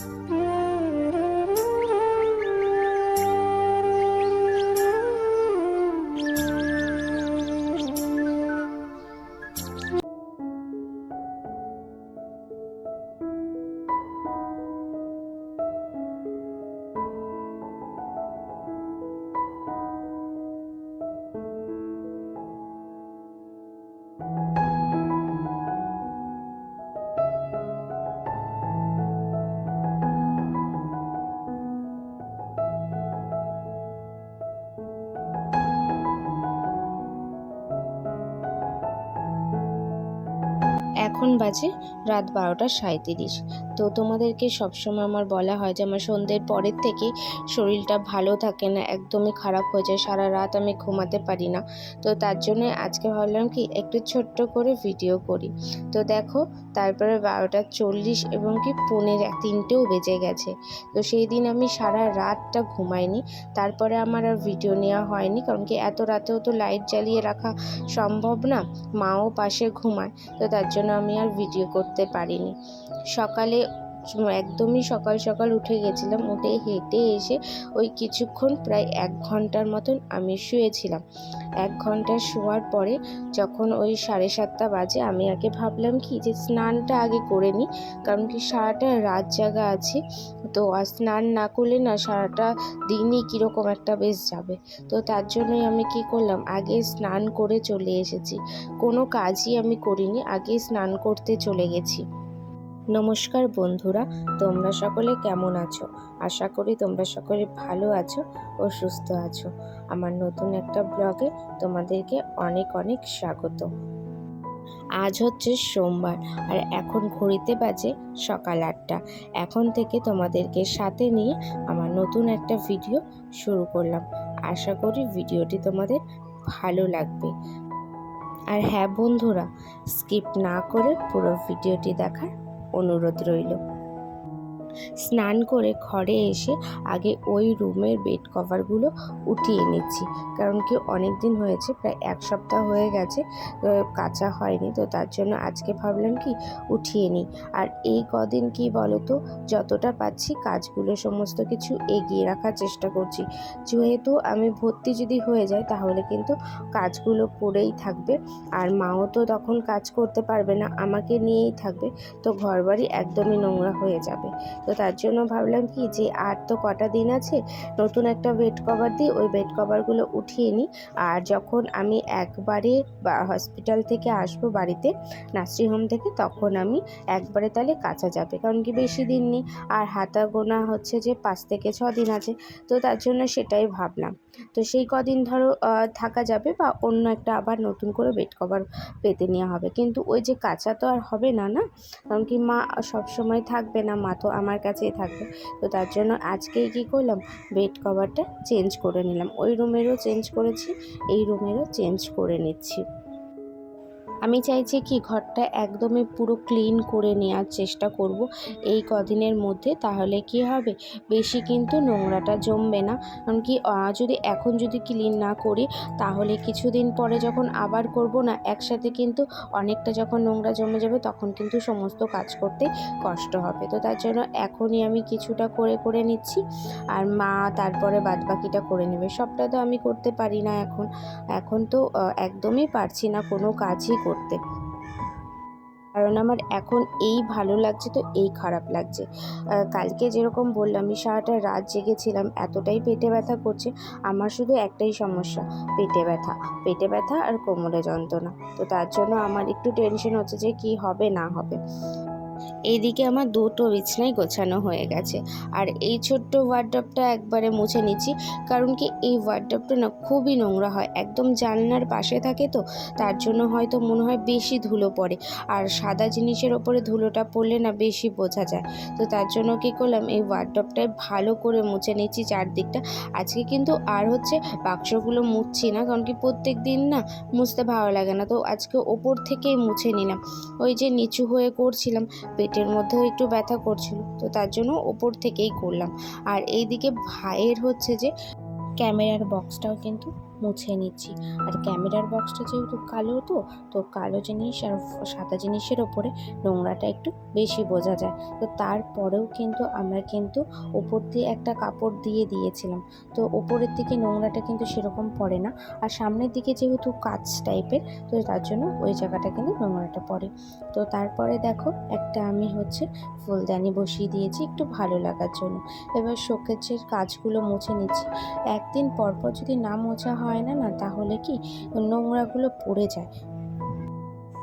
oh এখন বাজে রাত বারোটা সাঁইত্রিশ। তো তোমাদেরকে সবসময় আমার বলা হয় যে আমার সন্ধ্যের পরের থেকে শরীরটা ভালো থাকে না, একদমই খারাপ হয়ে যায়, সারা রাত আমি ঘুমাতে পারি না। তো তার জন্য আজকে ভাবলাম কি একটু ছোট্ট করে ভিডিও করি। তো দেখো তারপরে বারোটা চল্লিশ এবং কি পনেরো তিনটেও বেজে গেছে। তো সেই দিন আমি সারা রাতটা ঘুমাইনি, তারপরে আমার আর ভিডিও নেওয়া হয়নি, কারণ কি এত রাতেও তো লাইট জ্বালিয়ে রাখা সম্ভব না, মাও পাশে ঘুমায়, তো তার জন্য আমি আর ভিডিও করতে পারিনি। সকালে একদমই সকাল সকাল উঠে গেছিলাম। উঠে হেঁটে এসে ওই কিছুক্ষণ প্রায় এক ঘণ্টার মতন আমি শুয়েছিলাম। এক ঘণ্টা শোয়ার পরে যখন ওই সাড়ে সাতটা বাজে, আমি আগে ভাবলাম কি যে স্নানটা আগে করে নিই, কারণ কি সারাটা রাত জাগা আছে। তো আর স্নান না করলে না সারাটা দিনই কীরকম একটা বেশ যাবে। তো তার জন্যই আমি কি করলাম, আগে স্নান করে চলে এসেছি। কোনো কাজই আমি করিনি, আগে স্নান করতে চলে গেছি। নমস্কার বন্ধুরা, তোমরা সকলে কেমন আছো? আশা করি তোমরা সকলে ভালো আছো ও সুস্থ আছো। আমার নতুন একটা ব্লগে তোমাদেরকে অনেক অনেক স্বাগত। আজ হচ্ছে সোমবার, আর এখন ঘড়িতে বাজে সকাল আটটা। এখন থেকে তোমাদেরকে সাথে নিয়ে আমার নতুন একটা ভিডিও শুরু করলাম। আশা করি ভিডিওটি তোমাদের ভালো লাগবে। আর হ্যাঁ বন্ধুরা, স্কিপ না করে পুরো ভিডিওটি দেখার অনুরোধ রইল। স্নান করে ঘরে এসে আগে ওই রুমের বেড কভারগুলো উঠিয়ে নিচ্ছি। কারণ কি অনেক দিন হয়েছে, প্রায় এক সপ্তাহ হয়ে গেছে কাঁচা হয়নি, তো তার জন্য আজকে ভাবলাম কি উঠিয়ে নিই। আর এই কদিন কি বলো তো যতটা পাচ্ছি কাজগুলো সমস্ত কিছু এগিয়ে রাখার চেষ্টা করছি। যেহেতু আমি ভর্তি যদি হয়ে যায় তাহলে কিন্তু কাজগুলো পড়েই থাকবে। আর মাও তো তখন কাজ করতে পারবে না, আমাকে নিয়েই থাকবে, তো ঘরবাড়ি একদমই নোংরা হয়ে যাবে। তো তার জন্য ভাবলাম কি যে আর তো কটা দিন আছে, নতুন একটা বেড কভার দিই, ওই বেড কভারগুলো উঠিয়ে নিই। আর যখন আমি একবারে হসপিটাল থেকে আসব বাড়িতে নার্সিং হোম থেকে, তখন আমি একবারে তাহলে কাঁচা যাবে। কারণ কি বেশি দিন নেই, আর হাতা গোনা হচ্ছে যে পাঁচ থেকে ছ দিন আছে। তো তার জন্য সেটাই ভাবলাম। তো সেই কদিন ধরো থাকা যাবে বা অন্য একটা আবার নতুন করে বেড কভার পেতে নেওয়া হবে। কিন্তু ওই যে কাঁচা তো আর হবে না না? কারণ কি মা সবসময় থাকবে না, মা তো আমার কাছেই থাকবে। তো তার জন্য আজকেই কী করলাম? বেড কভারটা চেঞ্জ করে নিলাম। ওই রুমেরও চেঞ্জ করেছি, এই রুমেরও চেঞ্জ করে নিচ্ছি। আমি চাইছি কি ঘরটা একদমই পুরো ক্লিন করে নেওয়ার চেষ্টা করব এই কদিনের মধ্যে, তাহলে কি হবে? বেশি কিন্তু নোংরাটা জমবে না। কারণ কি যদি এখন যদি ক্লিন না করি, তাহলে কিছুদিন পরে যখন আবার করব না, একসাথে কিন্তু অনেকটা যখন নোংরা জমে যাবে, তখন কিন্তু সমস্ত কাজ করতে কষ্ট হবে। তো তার জন্য এখনই আমি কিছুটা করে করে নিচ্ছি। আর মা তারপরে বাদবাকিটা করে নেবে। সবটা তো আমি করতে পারি না এখন। এখন তো একদমই পারছি না, কোনো কাজই করতে কারণ আমার এখন এই ভালো লাগছে তো এই খারাপ লাগছে। কালকে যেরকম বললাম আমি সারাটা রাত জেগেছিলাম, এতটাই পেটে ব্যথা করছে, আমার শুধু একটাই সমস্যা, পেটে ব্যথা। পেটে ব্যথা আর কোমরে যন্ত্রণা। তো তার জন্য আমার একটু টেনশন হচ্ছে যে কি হবে, না হবে। এইদিকে আমার দুটো বিছনাই গোছানো হয়ে গেছে। আর এই ছোট্ট ওয়ার্ড্রপটা একবারে মুছে নিচ্ছি, কারণ কি এই ওয়ার্ড্রপটা না খুবই নোংরা হয়, একদম জানলার পাশে থাকে তো, তার জন্য হয়তো মনে হয় বেশি ধুলো পড়ে। আর সাদা জিনিসের ওপরে ধুলোটা পড়লে না বেশি বোঝা যায়। তো তার জন্য কী করলাম, এই ওয়ার্ড্রপটায় ভালো করে মুছে নিচ্ছি চারদিকটা। আজকে কিন্তু আর হচ্ছে বাক্সগুলো মুছছি না, কারণ কি প্রত্যেক দিন না মুছতে ভালো লাগে না। তো আজকে ওপর থেকেই মুছে নিলাম। ওই যে নিচু হয়ে করছিলাম পেটের মধ্যেও একটু ব্যথা করছিল, তো তার জন্য ওপর থেকেই করলাম। আর এইদিকে ভাইয়ের হচ্ছে যে, ক্যামেরার বক্সটাও কিন্তু মুছে নিচ্ছি। আর ক্যামেরার বক্সটা যেহেতু কালো তো তো কালো জিনিস আর সাদা জিনিসের ওপরে নোংরাটা একটু বেশি বোঝা যায়। তো তারপরেও কিন্তু আমরা কিন্তু ওপর দিয়ে একটা কাপড় দিয়ে দিয়েছিলাম। তো ওপরের দিকে নোংরাটা কিন্তু সেরকম পড়ে না। আর সামনের দিকে যেহেতু কাচ টাইপের তো তার জন্য ওই জায়গাটা কিন্তু নোংরাটা পড়ে। তো তারপরে দেখো, একটা আমি হচ্ছে ফুলদানি বসিয়ে দিয়েছি একটু ভালো লাগার জন্য। এবার শোকেজের কাজগুলো মুছে নিচ্ছি। একদিন পর পর যদি না মোছা হয় না না, তাহলে কি নোংরাগুলো পড়ে যায়?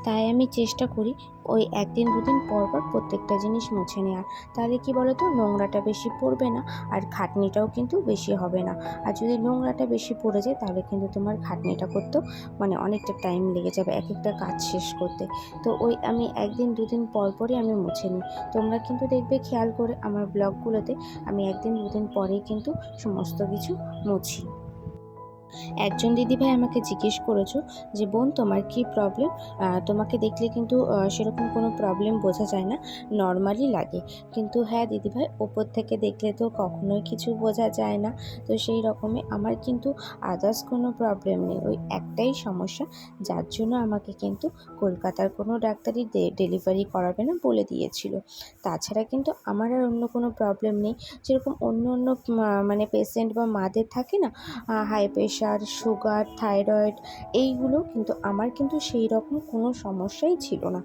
তাই আমি চেষ্টা করি ওই একদিন দুদিন পর পর প্রত্যেকটা জিনিস মুছে নেওয়ার। তাহলে কি বলো তো নোংরাটা বেশি পড়বে না আর খাটনিটাও কিন্তু বেশি হবে না। আর যদি নোংরাটা বেশি পড়ে যায়, তাহলে কিন্তু তোমার খাটনিটা করতেও মানে অনেকটা টাইম লেগে যাবে এক একটা কাজ শেষ করতে। তো ওই আমি একদিন দুদিন পর পরই আমি মুছে নিই। তোমরা কিন্তু দেখবে খেয়াল করে আমার ব্লগগুলোতে আমি একদিন দুদিন পরেই কিন্তু সমস্ত কিছু মুছি। একজন দিদিভাই আমাকে জিজ্ঞেস করেছ যে, বোন, তোমার কি প্রবলেম তোমাকে দেখলে কিন্তু সেরকম কোনো প্রবলেম বোঝা যায় না নর্মালি লাগে। কিন্তু হ্যাঁ দিদিভাই, ওপর থেকে দেখলে তো কখনোই কিছু বোঝা যায় না। তো সেই রকমই আমার কিন্তু আদার্স কোনো প্রবলেম নেই। ওই একটাই সমস্যা, যার জন্য আমাকে কিন্তু কলকাতার কোনো ডাক্তারই ডেলিভারি করাবে না বলে দিয়েছিল। তাছাড়া কিন্তু আমার আর অন্য কোনো প্রবলেম নেই। যেরকম অন্য অন্য মানে পেশেন্ট বা মাদের থাকে না হাই প্রেশার সুগার, থাইরয়েড, এইগুলো কিন্তু আমার কিন্তু সেই রকম কোনো সমস্যাই ছিল না।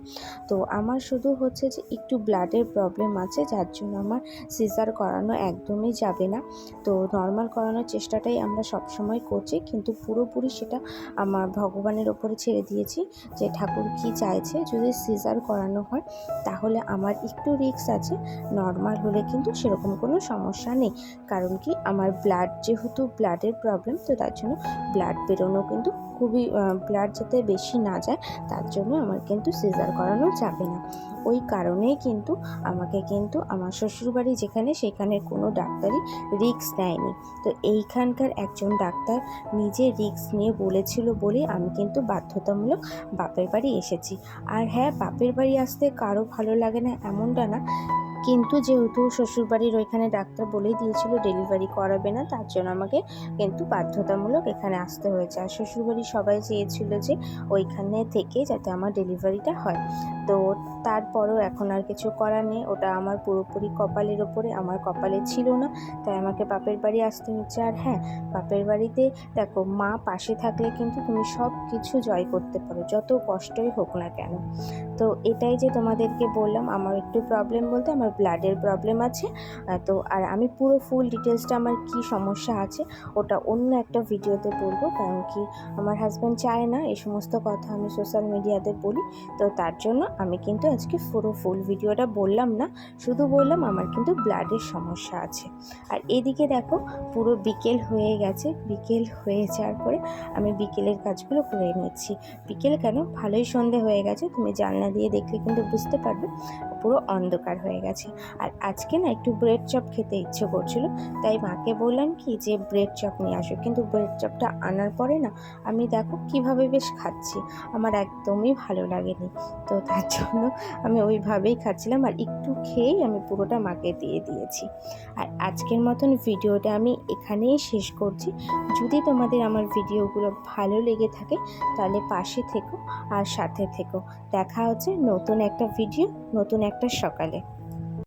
তো আমার শুধু হচ্ছে যে একটু ব্লাডের প্রবলেম আছে, যার জন্য আমার সিজার করানো একদমই যাবে না। তো নর্মাল করানোর চেষ্টাটাই আমরা সবসময় করছি, কিন্তু পুরোপুরি সেটা আমার ভগবানের ওপরে ছেড়ে দিয়েছি যে ঠাকুর কি চাইছে, যদি সিজার করানো হয় তাহলে আমার একটু রিস্ক আছে, নর্মাল হলে কিন্তু সেরকম কোনো সমস্যা নেই। কারণ কি আমার ব্লাড, যেহেতু ব্লাডের প্রবলেম, তো তার জন্য ব্লাড বেরোনো কিন্তু খুবই ব্লাড যাতে বেশি না যায়, তার জন্য আমার কিন্তু সিজার করানো যাবে না। ওই কারণেই কিন্তু আমাকে কিন্তু আমার শ্বশুরবাড়ি যেখানে, সেখানে কোনো ডাক্তারই রিক্স নেয়নি তো এইখানকার একজন ডাক্তার নিজে রিক্স নিয়ে বলেছিল বলে আমি কিন্তু বাধ্যতামূলক বাপের বাড়ি এসেছি। আর হ্যাঁ বাপের বাড়ি আসতে কারও ভালো লাগে না এমনটা না। কিন্তু যেহেতু শ্বশুরবাড়ির ওইখানে ডাক্তার বলেই দিয়েছিল ডেলিভারি করাবে না, তার জন্য আমাকে কিন্তু বাধ্যতামূলক এখানে আসতে হয়েছে। আর শ্বশুরবাড়ির সবাই চেয়েছিল যে ওইখানে থেকে যাতে আমার ডেলিভারিটা হয়। তো তারপরেও এখন আর কিছু করার নেই। ওটা আমার পুরোপুরি কপালের ওপরে, আমার কপালে ছিল না। তাই আমাকে বাপের বাড়ি আসতে হচ্ছে। আর হ্যাঁ বাপের বাড়িতে দেখো, মা পাশে থাকলে কিন্তু তুমি সব কিছু জয় করতে পারো, যত কষ্টই হোক না কেন। তো এটাই যে তোমাদেরকে বললাম, আমার একটু প্রবলেম বলতে আমার ব্লাডের প্রবলেম আছে। তো আর আমি পুরো ফুল ডিটেলসটা আমার কি সমস্যা আছে, ওটা অন্য একটা ভিডিওতে বলব। কারণ কি, আমার হাজব্যান্ড চায় না, এই সমস্ত কথা আমি সোশ্যাল মিডিয়াতে বলি। তো তার জন্য আমি কিন্তু আজকে পুরো ফুল ভিডিওটা বললাম না, শুধু বললাম আমার কিন্তু ব্লাডের সমস্যা আছে। আর এদিকে দেখো, পুরো বিকেল হয়ে গেছে, বিকেল হয়ে যাওয়ার পরে আমি বিকেলের কাজগুলো করে নিচ্ছি। বিকেল কেন? ভালোই সন্ধে হয়ে গেছে, তুমি জানলা দিয়ে দেখলে কিন্তু বুঝতে পারবে। পুরো অন্ধকার হয়ে গেছে। আর আজকে না একটু ব্রেড চপ খেতে ইচ্ছে করছিল, তাই মাকে বললাম কি যে ব্রেড চপ নিয়ে আসো। কিন্তু ব্রেড চপটা আনার পরে না আমি দেখো কীভাবে বেশ খাচ্ছি, আমার একদমই ভালো লাগেনি। তো তার জন্য আমি ওইভাবেই খাচ্ছিলাম আর একটু খেয়েই আমি পুরোটা মাকে দিয়ে দিয়েছি। আর আজকের মতন ভিডিওটা আমি এখানেই শেষ করছি। যদি তোমাদের আমার ভিডিওগুলো ভালো লেগে থাকে তাহলে পাশে থেকো আর সাথে থেকো। দেখা হচ্ছে নতুন একটা ভিডিও, নতুন একটা সকালে।